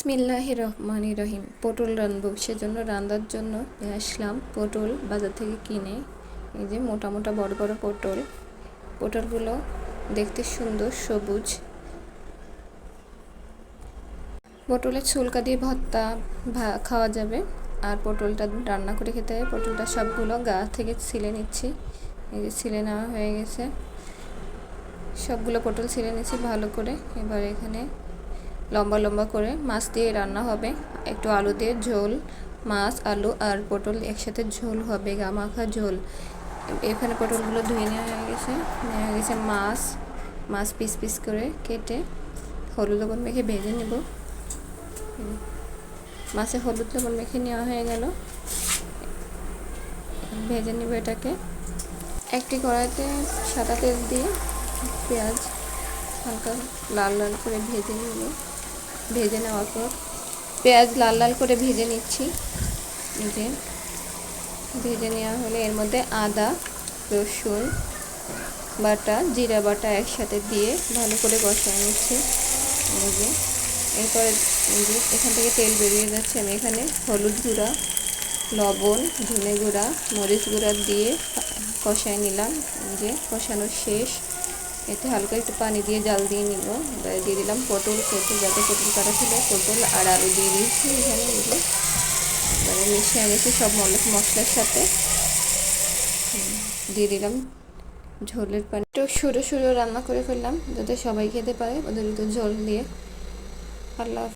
বিসমিল্লাহ রহমান রহিম। পটল রাঁধবো। সেজন্য রান্নার জন্য নিয়ে আসলাম পটল বাজার থেকে কিনে। এই যে মোটা মোটা বড় বড় পটল। পটলগুলো দেখতে সুন্দর সবুজ। পটলের ছুলকা দিয়ে ভর্তা খাওয়া যাবে। আর পটলটা রান্না করে খেতে হবে। পটলটা সবগুলো গা থেকে ছিলে নিচ্ছি। এই যে ছিলে নেওয়া হয়ে গেছে। সবগুলো পটল ছিলে নিচ্ছি ভালো করে। এবার এখানে লম্বা লম্বা করে মাছ দিয়ে রান্না হবে। একটু আলু দিয়ে ঝোল, মাছ, আলু আর পটল একসাথে ঝোল হবে, গামাখা ঝোল। এখানে পটলগুলো ধুয়ে নেওয়া হয়ে গেছে। নেওয়া হয়ে গেছে মাছ মাছ পিস পিস করে কেটে হলুদ লবণ মেখে ভেজে নেব। মাছে হলুদ লবণ মেখে নেওয়া হয়ে গেল। ভেজে নেব এটাকে। একটি কড়াইতে সাদা তেল দিয়ে পেঁয়াজ হালকা লাল লাল করে ভেজে নিব। ভেজে নেওয়ার পর পেঁয়াজ লাল লাল করে ভেজে নিচ্ছি। যে ভেজে নেওয়া হলে এর মধ্যে আদা, রসুন, বাটা, জিরা বাটা একসাথে দিয়ে ভালো করে কষায় নিচ্ছি। যে এরপরে এখান থেকে তেল বেরিয়ে যাচ্ছে। আমি এখানে হলুদ গুঁড়া, লবণ, ধনে গুঁড়া, মরিচ গুঁড়া দিয়ে কষায় নিলাম। যে কষানো শেষ। এতে হালকা একটু পানি দিয়ে জাল দিয়ে নিব। এবার দিয়ে দিলাম পটল পটল, যাতে পটল কাটা ছিল পটল আর আলু দিয়ে দিয়েছি এখানে এগুলো এবারে মিশিয়ে নিয়েছি সব মশলার সাথে। দিয়ে দিলাম ঝোলের পানি। একটু সরু সরু রান্না করে ফেললাম যাতে সবাই খেতে পারে। ওদের একটু ঝোল দিয়ে। আল্লাহ।